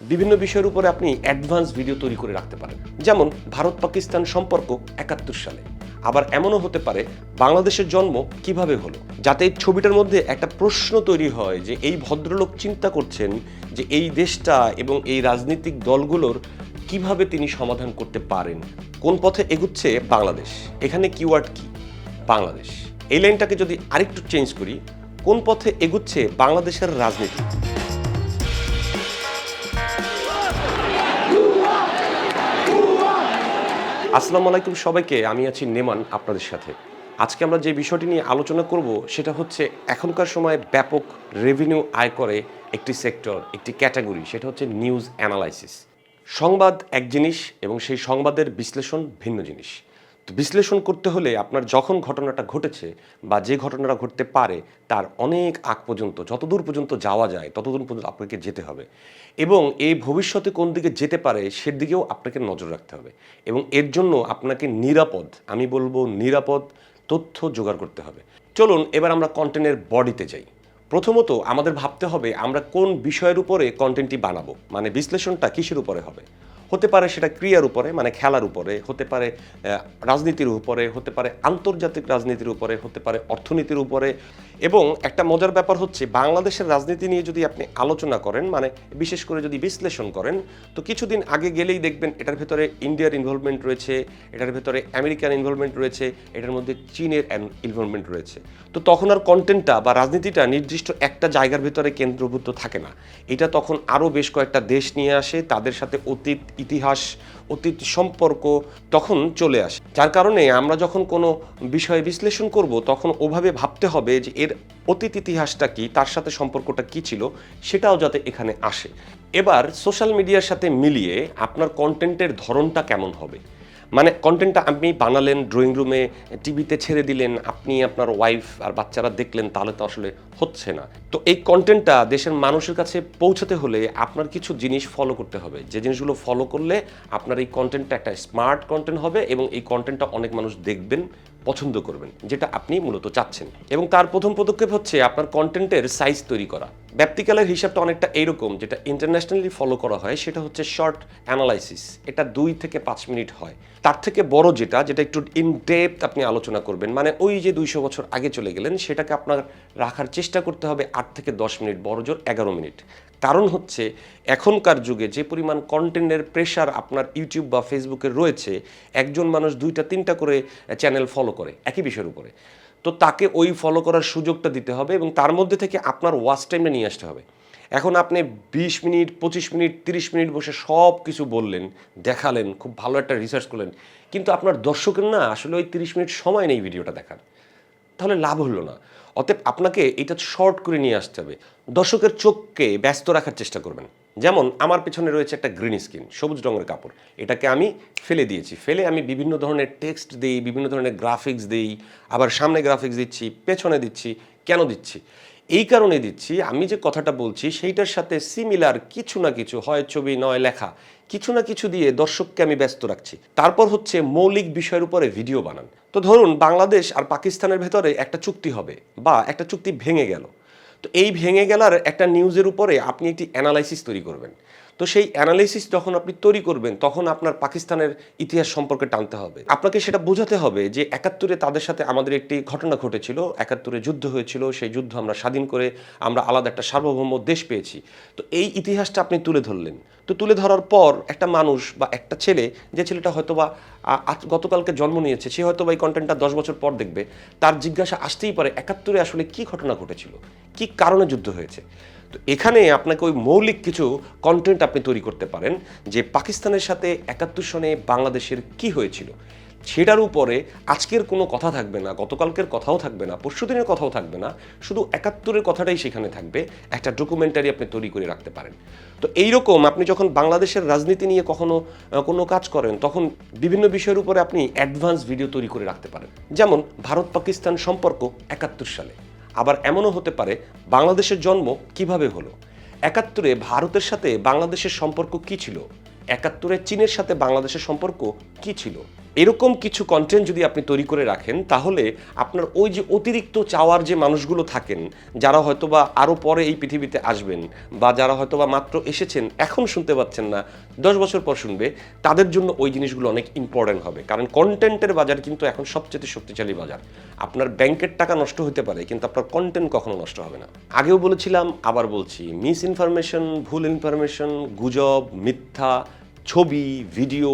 বিভিন্ন বিষয়ের উপরে আপনি অ্যাডভান্স ভিডিও তৈরি করে রাখতে পারেন। যেমন ভারত পাকিস্তান সম্পর্ক একাত্তর সালে। আবার এমনও হতে পারে, বাংলাদেশের জন্ম কীভাবে হলো? যাতে এই ছবিটার মধ্যে একটা প্রশ্ন তৈরি হয় যে এই ভদ্রলোক চিন্তা করছেন যে এই দেশটা এবং এই রাজনৈতিক দলগুলোর কীভাবে তিনি সমাধান করতে পারেন? কোন পথে এগুচ্ছে বাংলাদেশ? এখানে কিওয়ার্ড কি? বাংলাদেশ। এই লাইনটাকে যদি আরেকটু চেঞ্জ করি, কোন পথে এগুচ্ছে বাংলাদেশের রাজনীতি? আসসালামু আলাইকুম সবাইকে, আমি আছি নেমান আপনাদের সাথে। আজকে আমরা যে বিষয়টি নিয়ে আলোচনা করব, সেটা হচ্ছে এখনকার সময়ে ব্যাপক রেভিনিউ আয় করে একটি সেক্টর একটি ক্যাটাগরি সেটা হচ্ছে নিউজ অ্যানালাইসিস সংবাদ এক জিনিস এবং সেই সংবাদের বিশ্লেষণ ভিন্ন জিনিস। বিশ্লেষণ করতে হলে আপনার যখন ঘটনাটা ঘটেছে বা যে ঘটনাটা ঘটতে পারে, তার অনেক আগ পর্যন্ত, যতদূর পর্যন্ত যাওয়া যায়, ততদূর পর্যন্ত আপনাকে যেতে হবে। এবং এই ভবিষ্যতে কোন দিকে যেতে পারে সেদিকেও আপনাকে নজর রাখতে হবে। এবং এর জন্য আপনাকে নিরাপদ, আমি বলব নিরাপদ তথ্য জোগাড় করতে হবে। চলুন, এবার আমরা কন্টেন্টের বডিতে যাই। প্রথমত আমাদের ভাবতে হবে আমরা কোন বিষয়ের উপরে কন্টেন্টটি বানাবো মানে বিশ্লেষণটা কিসের উপরে হবে? হতে পারে সেটা ক্রিয়ার উপরে মানে খেলার উপরে, হতে পারে রাজনীতির উপরে, হতে পারে আন্তর্জাতিক রাজনীতির উপরে, হতে পারে অর্থনীতির উপরে। এবং একটা মজার ব্যাপার হচ্ছে, বাংলাদেশের রাজনীতি নিয়ে যদি আপনি আলোচনা করেন মানে বিশেষ করে যদি বিশ্লেষণ করেন, তো কিছুদিন আগে গেলেই দেখবেন এটার ভেতরে ইন্ডিয়ার ইনভলভমেন্ট রয়েছে, এটার ভেতরে আমেরিকান ইনভলভমেন্ট রয়েছে, এটার মধ্যে চীনের ইনভলভমেন্ট রয়েছে। তো তখন আর কন্টেন্টটা বা রাজনীতিটা নির্দিষ্ট একটা জায়গার ভেতরে কেন্দ্রভূত থাকে না। এটা তখন আরও বেশ কয়েকটা দেশ নিয়ে আসে, তাদের সাথে অতীত ইতিহাস, অতীত সম্পর্ক তখন চলে আসে। যার কারণে আমরা যখন কোনো বিষয় বিশ্লেষণ করব, তখন ওভাবে ভাবতে হবে যে এর অতীত ইতিহাসটা কি, তার সাথে সম্পর্কটা কি ছিল, সেটাও যাতে এখানে আসে। এবার সোশ্যাল মিডিয়ার সাথে মিলিয়ে আপনার কন্টেন্টের ধরনটা কেমন হবে? মানে কন্টেন্টটা আপনি বানালেন ড্রয়িং রুমে টিভিতে ছেড়ে দিলেন, আপনি আপনার ওয়াইফ আর বাচ্চারা দেখলেন, তাহলে তো আসলে হচ্ছে না। তো এই কন্টেন্টটা দেশের মানুষের কাছে পৌঁছাতে হলে আপনার কিছু জিনিস ফলো করতে হবে। যে জিনিসগুলো ফলো করলে আপনার এই কন্টেন্টটা একটা স্মার্ট কন্টেন্ট হবে এবং এই কন্টেন্টটা অনেক মানুষ দেখবেন, পছন্দ করবেন, যেটা আপনি মূলত চাচ্ছেন। এবং তার প্রথম পদক্ষেপ হচ্ছে আপনার কন্টেন্টের সাইজ তৈরি করা। ব্যাপ্তিকালের হিসাবটা অনেকটা এইরকম, যেটা ইন্টারন্যাশনালি ফলো করা হয়, সেটা হচ্ছে শর্ট অ্যানালাইসিস এটা দুই থেকে পাঁচ মিনিট হয়। তার থেকে বড় যেটা যেটা একটু ইন ডেপথ আপনি আলোচনা করবেন মানে ওই যে দুইশো বছর আগে চলে গেলেন, সেটাকে আপনার রাখার চেষ্টা করতে হবে আট থেকে দশ মিনিট, বড় জোর এগারো মিনিট। কারণ হচ্ছে, এখনকার যুগে যে পরিমাণ কন্টেন্টের প্রেশার আপনার ইউটিউব বা ফেসবুকে রয়েছে, একজন মানুষ দুইটা, তিনটা করে চ্যানেল ফলো করে, একই বিষয়ের উপরে। তো তাকে ওই ফলো করার সুযোগটা দিতে হবে এবং তার মধ্যে থেকে আপনার ওয়াচ টাইমটা নিয়ে আসতে হবে। এখন আপনি বিশ মিনিট, পঁচিশ মিনিট, তিরিশ মিনিট বসে সব কিছু বললেন, দেখালেন, খুব ভালো একটা রিসার্চ করলেন। কিন্তু আপনার দর্শকের না আসলে ওই তিরিশ মিনিট সময় নেই ভিডিওটা দেখার। তাহলে লাভ হলো না। অতএব আপনাকে এটা শর্ট করে নিয়ে আসতে হবে। দর্শকের চোখকে ব্যস্ত রাখার চেষ্টা করবেন। যেমন আমার পেছনে রয়েছে একটা গ্রিন স্ক্রিন সবুজ রঙের কাপড়। এটাকে আমি ফেলে দিয়েছি। ফেলে আমি বিভিন্ন ধরনের টেক্সট দিই, বিভিন্ন ধরনের গ্রাফিক্স দিই, আবার সামনে গ্রাফিক্স দিচ্ছি, পেছনে দিচ্ছি, কেন দিচ্ছি? এই কারণে দিচ্ছি, আমি যে কথাটা বলছি, সেইটার সাথে সিমিলার কিছু না কিছু, হয় ছবি, নয় লেখা, কিছু না কিছু দিয়ে দর্শককে আমি ব্যস্ত রাখছি। তারপর হচ্ছে মৌলিক বিষয়ের উপরে ভিডিও বানান। তো ধরুন বাংলাদেশ আর পাকিস্তানের ভেতরে একটা চুক্তি হবে, বা একটা চুক্তি ভেঙে গেল। তো এই ভেঙে গেলার একটা নিউজের উপরে আপনি একটি অ্যানালাইসিস তৈরি করবেন। তো সেই অ্যানালাইসিস যখন আপনি তৈরি করবেন, তখন আপনার পাকিস্তানের ইতিহাস সম্পর্কে টানতে হবে। আপনাকে সেটা বোঝাতে হবে যে একাত্তরে তাদের সাথে আমাদের একটি ঘটনা ঘটেছিল, একাত্তরে যুদ্ধ হয়েছিল, সেই যুদ্ধ আমরা স্বাধীন করে আমরা আলাদা একটা সার্বভৌম দেশ পেয়েছি। তো এই ইতিহাসটা আপনি তুলে ধরলেন। তো তুলে ধরার পর একটা মানুষ বা একটা ছেলে, যে ছেলেটা হয়তো বা গতকালকে জন্ম নিয়েছে, সে হয়তো বা এই কন্টেন্টটা দশ বছর পর দেখবে। তার জিজ্ঞাসা আসতেই পারে, একাত্তরে আসলে কি ঘটনা ঘটেছিল? কি কারণে যুদ্ধ হয়েছে? তো এখানে আপনাকে ওই মৌলিক কিছু কন্টেন্ট আপনি তৈরি করতে পারেন, যে পাকিস্তানের সাথে একাত্তর সনে বাংলাদেশের কি হয়েছিল? সেটার উপরে আজকের কোনো কথা থাকবে না, গতকালকের কথাও থাকবে না, পরশুদিনের কথাও থাকবে না, শুধু একাত্তরের কথাটাই সেখানে থাকবে, একটা ডকুমেন্টারি আপনি তৈরি করে রাখতে পারেন। তো এইরকম আপনি যখন বাংলাদেশের রাজনীতি নিয়ে কখনো কোনো কাজ করেন, তখন বিভিন্ন বিষয়ের উপরে আপনি অ্যাডভান্স ভিডিও তৈরি করে রাখতে পারেন। যেমন ভারত পাকিস্তান সম্পর্ক একাত্তর সালে। আবার এমনও হতে পারে বাংলাদেশের জন্ম কীভাবে হলো? একাত্তরে ভারতের সাথে বাংলাদেশের সম্পর্ক কি ছিল? একাত্তরে চীনের সাথে বাংলাদেশের সম্পর্ক কি ছিল? এরকম কিছু কন্টেন্ট যদি আপনি তৈরি করে রাখেন, তাহলে আপনার ওই যে অতিরিক্ত চাওয়ার যে মানুষগুলো থাকেন, যারা হয়তোবা আরও পরে এই পৃথিবীতে আসবেন বা যারা হয়তোবা মাত্র এসেছেন, এখন শুনতে পাচ্ছেন না, দশ বছর পর শুনবে, তাদের জন্য ওই জিনিসগুলো অনেক ইম্পর্টেন্ট হবে। কারণ কন্টেন্টের বাজার কিন্তু এখন সবচেয়ে শক্তিশালী বাজার। আপনার ব্যাংকের টাকা নষ্ট হতে পারে, কিন্তু আপনার কন্টেন্ট কখনো নষ্ট হবে না। আগেও বলেছিলাম, আবার বলছি মিস ইনফরমেশন ভুল ইনফরমেশন গুজব, মিথ্যা, ছবি ভিডিও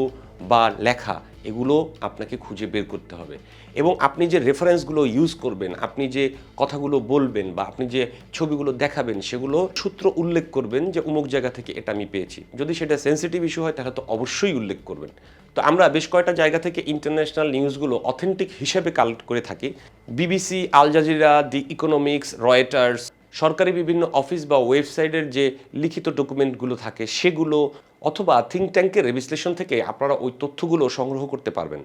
বা লেখা এগুলো আপনাকে খুঁজে বের করতে হবে। এবং আপনি যে রেফারেন্সগুলো ইউজ করবেন, আপনি যে কথাগুলো বলবেন বা আপনি যে ছবিগুলো দেখাবেন, সেগুলো সূত্র উল্লেখ করবেন যে অমুক জায়গা থেকে এটা আমি পেয়েছি। যদি সেটা সেন্সিটিভ ইস্যু হয়, তাহলে তো অবশ্যই উল্লেখ করবেন। তো আমরা বেশ কয়েকটা জায়গা থেকে ইন্টারন্যাশনাল নিউজগুলো অথেন্টিক হিসেবে কালেক্ট করে থাকি। BBC, Al Jazeera, the Economics, Reuters সরকারি বিভিন্ন অফিস বা ওয়েবসাইটের যে লিখিত ডকুমেন্টগুলো থাকে, সেগুলো অথবা থিঙ্ক ট্যাঙ্কের বিশ্লেষণ থেকে আপনারা ওই তথ্যগুলো সংগ্রহ করতে পারবেন।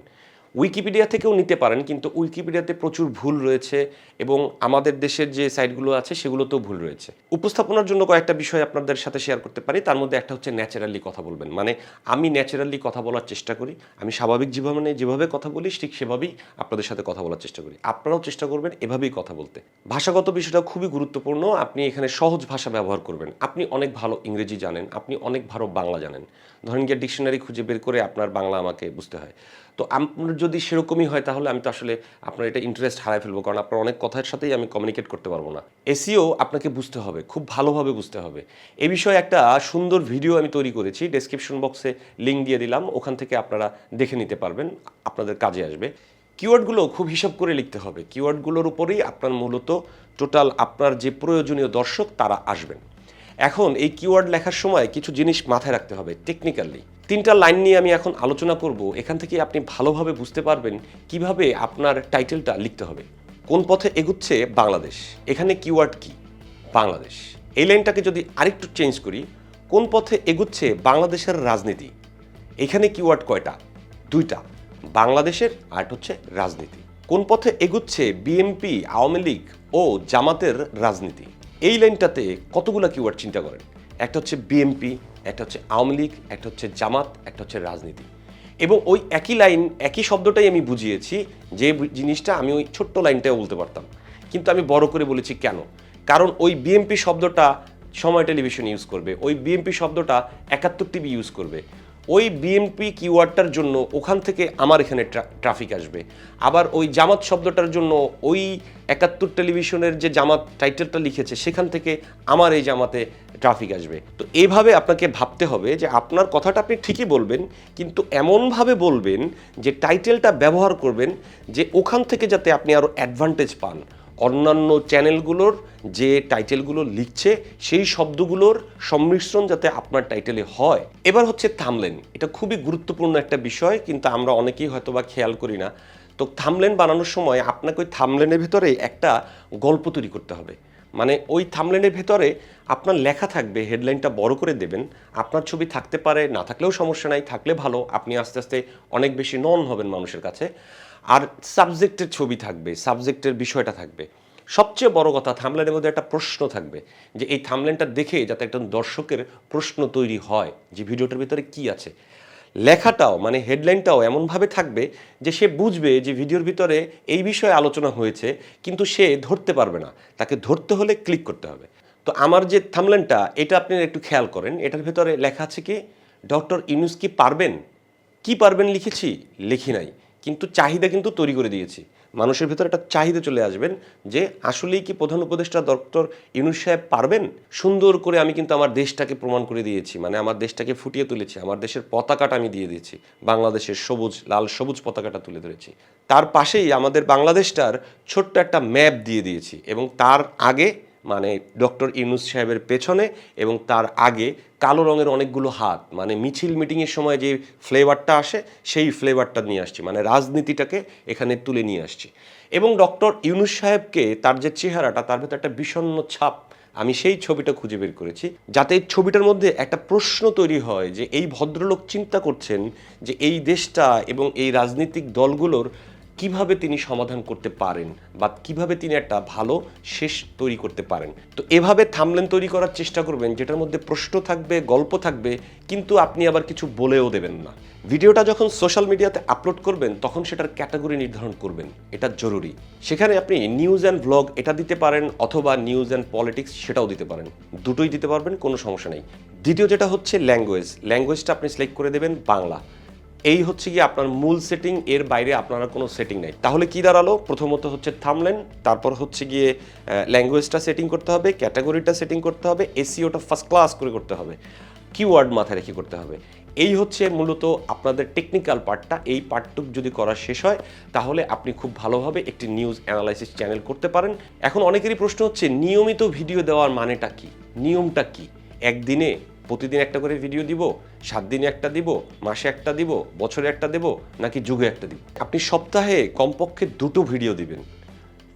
উইকিপিডিয়া থেকেও নিতে পারেন, কিন্তু উইকিপিডিয়াতে প্রচুর ভুল রয়েছে এবং আমাদের দেশের যে সাইটগুলো আছে সেগুলোতেও ভুল রয়েছে। উপস্থাপনার জন্য কয়েকটা বিষয় আপনাদের সাথে শেয়ার করতে পারি। তার মধ্যে একটা হচ্ছে ন্যাচারালি কথা বলবেন। মানে আমি ন্যাচারালি কথা বলার চেষ্টা করি, আমি স্বাভাবিক জীবনে যেভাবে কথা বলি, ঠিক সেভাবেই আপনাদের সাথে কথা বলার চেষ্টা করি। আপনারাও চেষ্টা করবেন এভাবেই কথা বলতে। ভাষাগত বিষয়টা খুবই গুরুত্বপূর্ণ, আপনি এখানে সহজ ভাষা ব্যবহার করবেন। আপনি অনেক ভালো ইংরেজি জানেন, আপনি অনেক ভালো বাংলা জানেন। ধরেন গিয়ে ডিকশনারি খুঁজে বের করে আপনার বাংলা আমাকে বুঝতে হয়। তো আপনার যদি সেরকমই হয় তাহলে আমি তো আসলে আপনার এটা ইন্টারেস্ট হারাই ফেলব, কারণ আপনার অনেক কথার সাথেই আমি কমিউনিকেট করতে পারব না। এসিও আপনাকে বুঝতে হবে, খুব ভালোভাবে বুঝতে হবে। এ বিষয়ে একটা সুন্দর ভিডিও আমি তৈরি করেছি ডেসক্রিপশন বক্সে লিঙ্ক দিয়ে দিলাম, ওখান থেকে আপনারা দেখে নিতে পারবেন, আপনাদের কাজে আসবে। কিওয়ার্ডগুলো খুব হিসাব করে লিখতে হবে কিওয়ার্ডগুলোর উপরেই আপনার মূলত টোটাল আপনার যে প্রয়োজনীয় দর্শক তারা আসবেন। এখন এই কিওয়ার্ড লেখার সময় কিছু জিনিস মাথায় রাখতে হবে টেকনিক্যালি তিনটা লাইন নিয়ে আমি এখন আলোচনা করব। এখান থেকে আপনি ভালোভাবে বুঝতে পারবেন কীভাবে আপনার টাইটেলটা লিখতে হবে। কোন পথে এগুচ্ছে বাংলাদেশ? এখানে কিওয়ার্ড কি? বাংলাদেশ। এই লাইনটাকে যদি আরেকটু চেঞ্জ করি, কোন পথে এগুচ্ছে বাংলাদেশের রাজনীতি? এখানে কিওয়ার্ড কয়টা? দুইটা। বাংলাদেশের আর্ট হচ্ছে রাজনীতি। কোন পথে এগুচ্ছে বিএনপি আওয়ামী লীগ ও জামাতের রাজনীতি? এই লাইনটাতে কতগুলো কিওয়ার্ড চিন্তা করেন? একটা হচ্ছে বিএমপি একটা হচ্ছে আওয়ামী লীগ, একটা হচ্ছে জামাত, একটা হচ্ছে রাজনীতি। এবং ওই একই লাইন, একই শব্দটাই আমি বুঝিয়েছি, যে জিনিসটা আমি ওই ছোট্ট লাইনটাও বলতে পারতাম। কিন্তু আমি বড় করে বলেছি কেন? কারণ ওই বিএমপি শব্দটা সময় টেলিভিশন ইউজ করবে, ওই বিএমপি শব্দটা একাত্তর টিভি ইউজ করবে। ওই বিএনপি কিওয়ার্ডটার জন্য ওখান থেকে আমার এখানে ট্রাফিক আসবে। আবার ওই জামাত শব্দটার জন্য ওই একাত্তর টেলিভিশনের যে জামাত টাইটেলটা লিখেছে, সেখান থেকে আমার এই জামাতে ট্রাফিক আসবে। তো এইভাবে আপনাকে ভাবতে হবে যে আপনার কথাটা আপনি ঠিকই বলবেন, কিন্তু এমনভাবে বলবেন যে টাইটেলটা ব্যবহার করবেন যে ওখান থেকে যাতে আপনি আরও অ্যাডভান্টেজ পান। অন্যান্য চ্যানেলগুলোর যে টাইটেলগুলো লিখছে, সেই শব্দগুলোর সম্মিশ্রণ যাতে আপনার টাইটেলে হয়। এবার হচ্ছে থামলেন। এটা খুবই গুরুত্বপূর্ণ একটা বিষয়, কিন্তু আমরা অনেকেই হয়তো বা খেয়াল করি না। তো থামলেন বানানোর সময় আপনাকে ওই থামলেনের ভেতরে একটা গল্প তৈরি করতে হবে। মানে ওই থামলেনের ভেতরে আপনার লেখা থাকবে, হেডলাইনটা বড় করে দেবেন। আপনার ছবি থাকতে পারে, না থাকলেও সমস্যা নাই, থাকলে ভালো। আপনি আস্তে আস্তে অনেক বেশি নন হবেন মানুষের কাছে। আর সাবজেক্টের ছবি থাকবে, সাবজেক্টের বিষয়টা থাকবে। সবচেয়ে বড় কথা, থামলেনের মধ্যে একটা প্রশ্ন থাকবে যে এই থামলেনটা দেখে যাতে একজন দর্শকের প্রশ্ন তৈরি হয় যে ভিডিওটার ভিতরে কি আছে। লেখাটাও মানে হেডলাইনটাও এমনভাবে থাকবে যে সে বুঝবে যে ভিডিওর ভিতরে এই বিষয়ে আলোচনা হয়েছে, কিন্তু সে ধরতে পারবে না। তাকে ধরতে হলে ক্লিক করতে হবে। তো আমার যে থামলেনটা, এটা আপনি একটু খেয়াল করেন, এটার ভিতরে লেখা আছে কি, ডক্টর ইউনুস কি পারবেন? কি পারবেন লিখেছি? লিখি নাই। কিন্তু চাহিদা কিন্তু তৈরি করে দিয়েছি। মানুষের ভিতরে একটা চাহিদা চলে আসবেন যে আসলেই কি প্রধান উপদেষ্টা ডক্টর ইউনুস সাহেব পারবেন? সুন্দর করে আমি কিন্তু আমার দেশটাকে প্রমাণ করে দিয়েছি মানে আমার দেশটাকে ফুটিয়ে তুলেছি, আমার দেশের পতাকাটা আমি দিয়ে দিয়েছি, বাংলাদেশের সবুজ, লাল, সবুজ পতাকাটা তুলে ধরেছি। তার পাশেই আমাদের বাংলাদেশটার ছোট্ট একটা ম্যাপ দিয়ে দিয়েছি এবং তার আগে মানে ডক্টর ইউনুস সাহেবের পেছনে এবং তার আগে কালো রঙের অনেকগুলো হাত। মানে মিছিল মিটিংয়ের সময় যে ফ্লেভারটা আসে, সেই ফ্লেভারটা নিয়ে আসছি। মানে রাজনীতিটাকে এখানে তুলে নিয়ে আসছি। এবং ডক্টর ইউনুস সাহেবকে তার যে চেহারাটা, তার ভেতর একটা বিষণ্ণ ছাপ, আমি সেই ছবিটা খুঁজে বের করেছি। যাতে এই ছবিটার মধ্যে একটা প্রশ্ন তৈরি হয় যে, এই ভদ্রলোক চিন্তা করছেন যে, এই দেশটা এবং এই রাজনৈতিক দলগুলোর কীভাবে তিনি সমাধান করতে পারেন বা কীভাবে তিনি একটা ভালো শেষ তৈরি করতে পারেন? তো এভাবে থামলেন, তৈরি করার চেষ্টা করবেন, যেটার মধ্যে প্রশ্ন থাকবে, গল্প থাকবে, কিন্তু আপনি আবার কিছু বলেও দেবেন না। ভিডিওটা যখন সোশ্যাল মিডিয়াতে আপলোড করবেন, তখন সেটার ক্যাটাগরি নির্ধারণ করবেন। এটা জরুরি। সেখানে আপনি নিউজ অ্যান্ড ব্লগ এটা দিতে পারেন, অথবা নিউজ অ্যান্ড পলিটিক্স সেটাও দিতে পারেন। দুটোই দিতে পারবেন, কোনো সমস্যা নেই। দ্বিতীয় যেটা হচ্ছে ল্যাঙ্গুয়েজ ল্যাঙ্গুয়েজটা আপনি সিলেক্ট করে দেবেন বাংলা। এই হচ্ছে গিয়ে আপনার মূল সেটিং এর বাইরে আপনারা কোনো সেটিং নেই। তাহলে কি দাঁড়াল? প্রথমত হচ্ছে থামলেন তারপর হচ্ছে গিয়ে ল্যাঙ্গুয়েজটা সেটিং করতে হবে ক্যাটাগরিটা সেটিং করতে হবে এসিওটা ফার্স্ট ক্লাস করে করতে হবে কিওয়ার্ড মাথায় রেখে করতে হবে। এই হচ্ছে মূলত আপনাদের টেকনিক্যাল পার্টটা এই পার্টটুক যদি করা শেষ হয়, তাহলে আপনি খুব ভালোভাবে একটি নিউজ অ্যানালাইসিস চ্যানেল করতে পারেন। এখন অনেকেরই প্রশ্ন হচ্ছে, নিয়মিত ভিডিও দেওয়ার মানেটা কি? নিয়মটা কি? একদিনে প্রতিদিন একটা করে ভিডিও দিব, সাত দিনে একটা দিব, মাসে একটা দিব, বছরে একটা দেব, নাকি যুগে একটা দিব? আপনি সপ্তাহে কমপক্ষে দুটো ভিডিও দিবেন।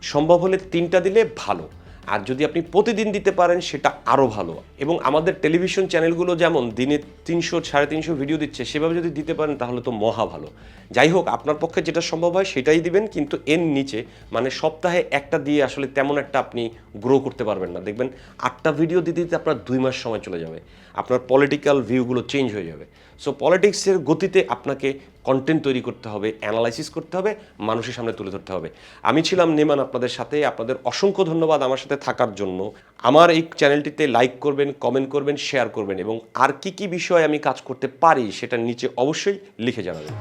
সম্ভব হলে তিনটা দিলে ভালো। আর যদি আপনি প্রতিদিন দিতে পারেন, সেটা আরও ভালো। এবং আমাদের টেলিভিশন চ্যানেলগুলো যেমন দিনে তিনশো, সাড়ে তিনশো ভিডিও দিচ্ছে, সেভাবে যদি দিতে পারেন, তাহলে তো মহা ভালো। যাই হোক, আপনার পক্ষে যেটা সম্ভব হয়, সেটাই দিবেন, কিন্তু এর নিচে মানে সপ্তাহে একটা দিয়ে আসলে তেমন একটা আপনি গ্রো করতে পারবেন না। দেখবেন, আটটা ভিডিও দিতে দিতে আপনার দুই মাস সময় চলে যাবে। আপনার পলিটিক্যাল ভিউগুলো চেঞ্জ হয়ে যাবে। সো পলিটিক্সের গতিতে আপনাকে কন্টেন্ট তৈরি করতে হবে অ্যানালাইসিস করতে হবে, মানুষের সামনে তুলে ধরতে হবে। আমি ছিলাম নেমান আপনাদের সাথে, আপনাদের অসংখ্য ধন্যবাদ আমার সাথে থাকার জন্য। আমার এই চ্যানেলটিতে লাইক করবেন কমেন্ট করবেন শেয়ার করবেন এবং আর কি কি বিষয়ে আমি কাজ করতে পারি সেটা নিচে অবশ্যই লিখে জানাবেন।